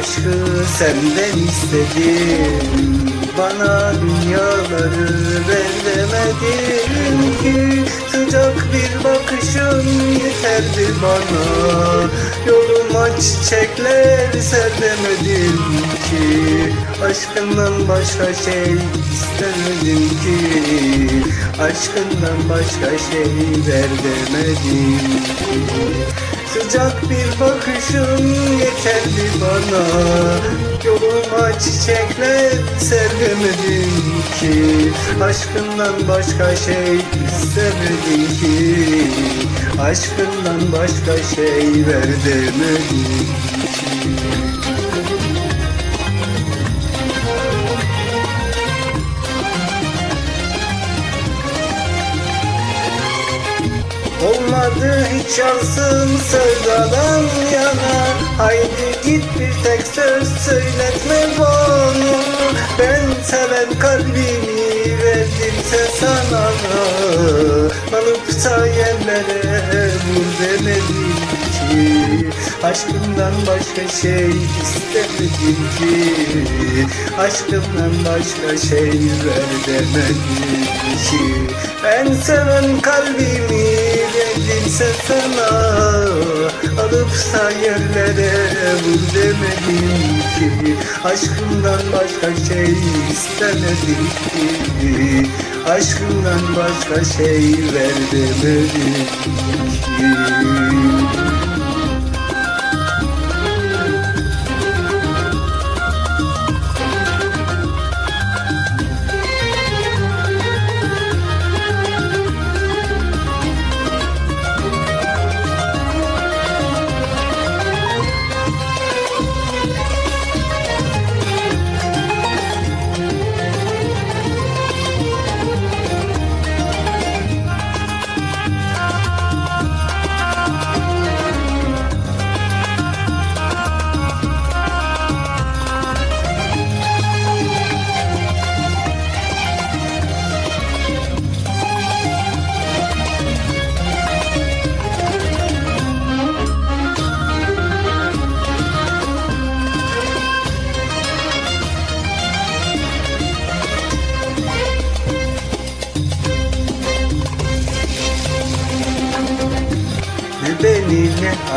aşkı senden istedim. Bana dünyaları ver demedin ki. Sıcak bir bakışın yeterdi bana. Yoluma çiçekler ser demedim ki. Aşkından başka şey istemedim ki Aşkından başka şey ver demedim. Ki Sıcak bir bakışın yeterli bana. Yoluma çiçekler serdemedim ki. Aşkından başka şey istemedim ki. Aşkından başka şey ver demedim ki Olmadı hiç şansım sevdadan yana. Haydi git bir tek söz söyletme bana. Ben seven kalbimi verdimse sana. Alıp da yerlere vur demedim ki Aşkımdan başka şey istemedim ki. Aşkımdan başka şey ver demedim ki. Ben seven kalbimi verdimse sana Alıp da yerlere vur demedim ki. Aşkımdan başka şey istemedim ki. Aşkımdan başka şey ver demedim ki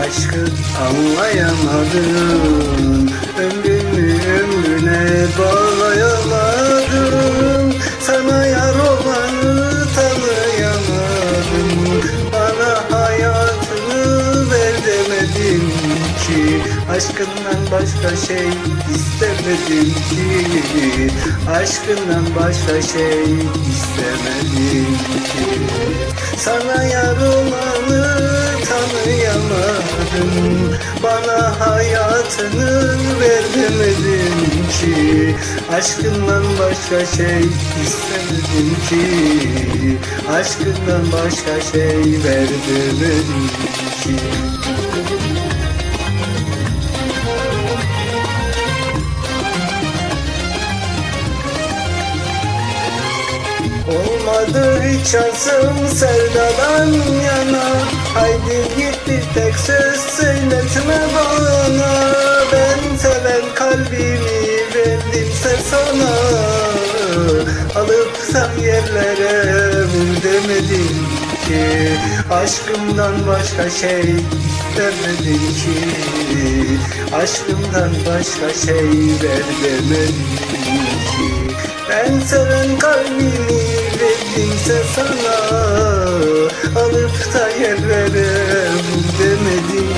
aşkı anlayamadın Ömrümü ömrüne bağlayamadın Sana yar olanı tanıyamadım. Bana hayatını ver demedim ki. Aşkından başka şey istemedim ki. Aşkından başka şey istemedim ki. Sana yar tanıyamadım Bana hayatını ver demedim ki. Aşkından başka şey istemedim ki. Aşkından başka şey ver demedim ki. Olmadı şansım sevdadan yana. Haydi git bir tek söz söyletme bana. Ben seven kalbimi verdimse sana. Alıp da yerlere vur demedim ki. Aşkımdan başka şey istemedim ki. Aşkımdan başka şey ver demedim ki. Ben seven kalbimi verdimse sana Alıp da yerlere demedim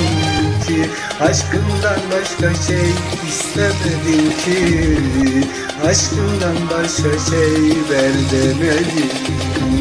ki. Aşkımdan başka şey istemedim ki. Aşkımdan başka şey ver demedim